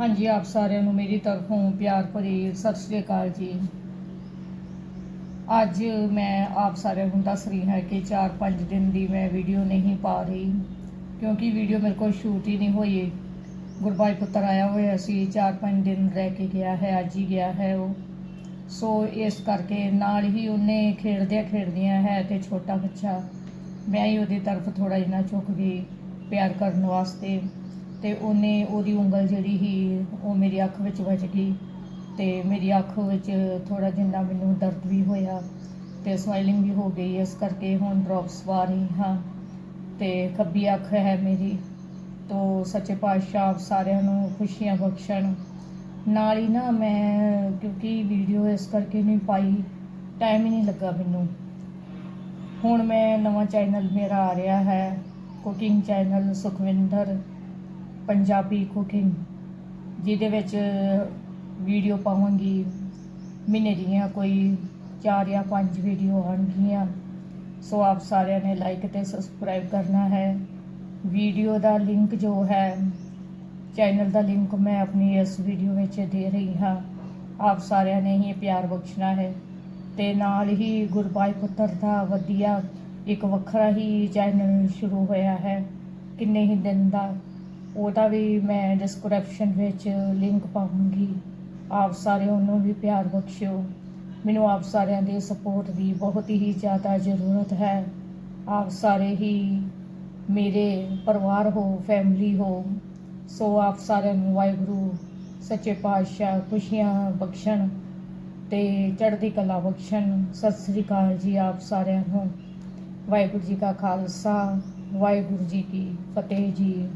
ਹਾਂਜੀ, ਆਪ ਸਾਰਿਆਂ ਨੂੰ ਮੇਰੀ ਤਰਫੋਂ ਪਿਆਰ ਭਰੀ ਸਤਿ ਸ੍ਰੀ ਅਕਾਲ ਜੀ। ਅੱਜ ਮੈਂ ਆਪ ਸਾਰਿਆਂ ਨੂੰ ਦੱਸ ਰਹੀ ਹਾਂ ਕਿ 4-5 ਦਿਨ ਦੀ ਮੈਂ ਵੀਡੀਓ ਨਹੀਂ ਪਾ ਰਹੀ, ਕਿਉਂਕਿ ਵੀਡੀਓ ਮੇਰੇ ਕੋਲ ਸ਼ੂਟ ਹੀ ਨਹੀਂ ਹੋਈ। ਗੁਰਬਾਈ ਪੁੱਤਰ ਆਇਆ ਹੋਇਆ ਸੀ 4-5 ਦਿਨ ਰਹਿ ਕੇ ਗਿਆ ਹੈ, ਅੱਜ ਹੀ ਗਿਆ ਹੈ ਉਹ। ਸੋ ਇਸ ਕਰਕੇ ਨਾਲ ਹੀ ਉਹਨੇ ਖੇਡਦਿਆਂ ਖੇਡਦਿਆਂ ਹੈ ਤੇ ਛੋਟਾ ਬੱਚਾ, ਮੈਂ ਹੀ ਉਹਦੀ ਤਰਫ ਥੋੜਾ ਜਿਹਾ ਝੁਕ ਗਈ ਪਿਆਰ ਕਰਨ ਵਾਸਤੇ ਤੇ ਉਹਨੇ ਉਹਦੀ ਉਂਗਲ ਜਿਹੜੀ ਸੀ ਉਹ ਮੇਰੀ ਅੱਖ ਵਿੱਚ ਵੱਜ ਗਈ ਤੇ ਮੇਰੀ ਅੱਖ ਵਿੱਚ ਥੋੜਾ ਜਿੰਨਾ ਮੈਨੂੰ ਦਰਦ ਵੀ ਹੋਇਆ ਤੇ ਸਵਾਈਲਿੰਗ ਵੀ ਹੋ ਗਈ, ਇਸ ਕਰਕੇ ਹੁਣ ਡ੍ਰੌਪਸ ਪਾ ਰਹੀ ਹਾਂ ਤੇ ਖੱਬੀ ਅੱਖ ਹੈ ਮੇਰੀ ਤੋ ਸੱਚੇ ਪਾਤਸ਼ਾਹ ਸਾਰਿਆਂ ਨੂੰ ਖੁਸ਼ੀਆਂ ਬਖਸ਼ਣ। ਨਾਲ ਹੀ ਨਾ ਮੈਂ ਕਿਉਂਕਿ ਵੀਡੀਓ ਇਸ ਕਰਕੇ ਨਹੀਂ ਪਾਈ ਟਾਈਮ ਹੀ ਨਹੀਂ ਲੱਗਾ ਮੈਨੂੰ। ਹੁਣ ਮੈਂ ਨਵਾਂ ਚੈਨਲ ਮੇਰਾ ਆ ਰਿਹਾ ਹੈ cooking channel Sukhwinder, Punjabi cooking ਜਿਹਦੇ ਵਿੱਚ ਵੀਡੀਓ ਪਾਵਾਂਗੀ। ਮਹੀਨੇ ਦੀਆਂ ਕੋਈ 4 ਜਾਂ 5 ਵੀਡੀਓ ਆਉਣਗੀਆਂ। ਸੋ ਆਪ ਸਾਰਿਆਂ ਨੇ ਲਾਈਕ ਤੇ ਸਬਸਕ੍ਰਾਈਬ ਕਰਨਾ ਹੈ। ਵੀਡੀਓ ਦਾ ਲਿੰਕ ਜੋ ਹੈ ਚੈਨਲ ਦਾ ਲਿੰਕ ਮੈਂ ਆਪਣੀ ਇਸ ਵੀਡੀਓ ਵਿੱਚ ਦੇ ਰਹੀ ਹਾਂ। ਆਪ ਸਾਰਿਆਂ ਨੇ ਹੀ ਪਿਆਰ ਬਖਸ਼ਣਾ ਹੈ। ਤੇ ਨਾਲ ਹੀ ਗੁਰਬਾਈ ਪੁੱਤਰ ਦਾ ਵਧੀਆ ਇੱਕ ਵੱਖਰਾ ਹੀ ਚੈਨਲ ਸ਼ੁਰੂ ਹੋਇਆ ਹੈ। ਕਿੰਨੇ ਹੀ ਦਿਨ ਦਾ ਉਹਦਾ ਵੀ ਮੈਂ ਡਿਸਕ੍ਰਿਪਸ਼ਨ ਵਿੱਚ ਲਿੰਕ ਪਾਵਾਂਗੀ ਆਪ ਸਾਰੇ ਉਹਨੂੰ ਵੀ ਪਿਆਰ ਬਖਸ਼ਿਓ। ਮੈਨੂੰ ਆਪ ਸਾਰਿਆਂ ਦੀ ਸਪੋਰਟ ਦੀ ਬਹੁਤ ਹੀ ਜ਼ਿਆਦਾ ਜ਼ਰੂਰਤ ਹੈ। ਆਪ ਸਾਰੇ ਹੀ ਮੇਰੇ ਪਰਿਵਾਰ ਹੋ ਫੈਮਿਲੀ ਹੋ, ਸੋ ਆਪ ਸਾਰਿਆਂ ਨੂੰ ਵਾਹਿਗੁਰੂ, ਸੱਚੇ ਪਾਤਸ਼ਾਹ ਖੁਸ਼ੀਆਂ ਬਖਸ਼ਣ ਤੇ ਚੜ੍ਹਦੀ ਕਲਾ ਬਖਸ਼ਣ। ਸਤਿ ਸ੍ਰੀ ਅਕਾਲ ਜੀ ਆਪ ਸਾਰਿਆਂ ਨੂੰ। ਵਾਹਿਗੁਰੂ ਜੀ ਕਾ ਖਾਲਸਾ, ਵਾਹਿਗੁਰੂ ਜੀ ਕੀ ਫਤਿਹ ਜੀ।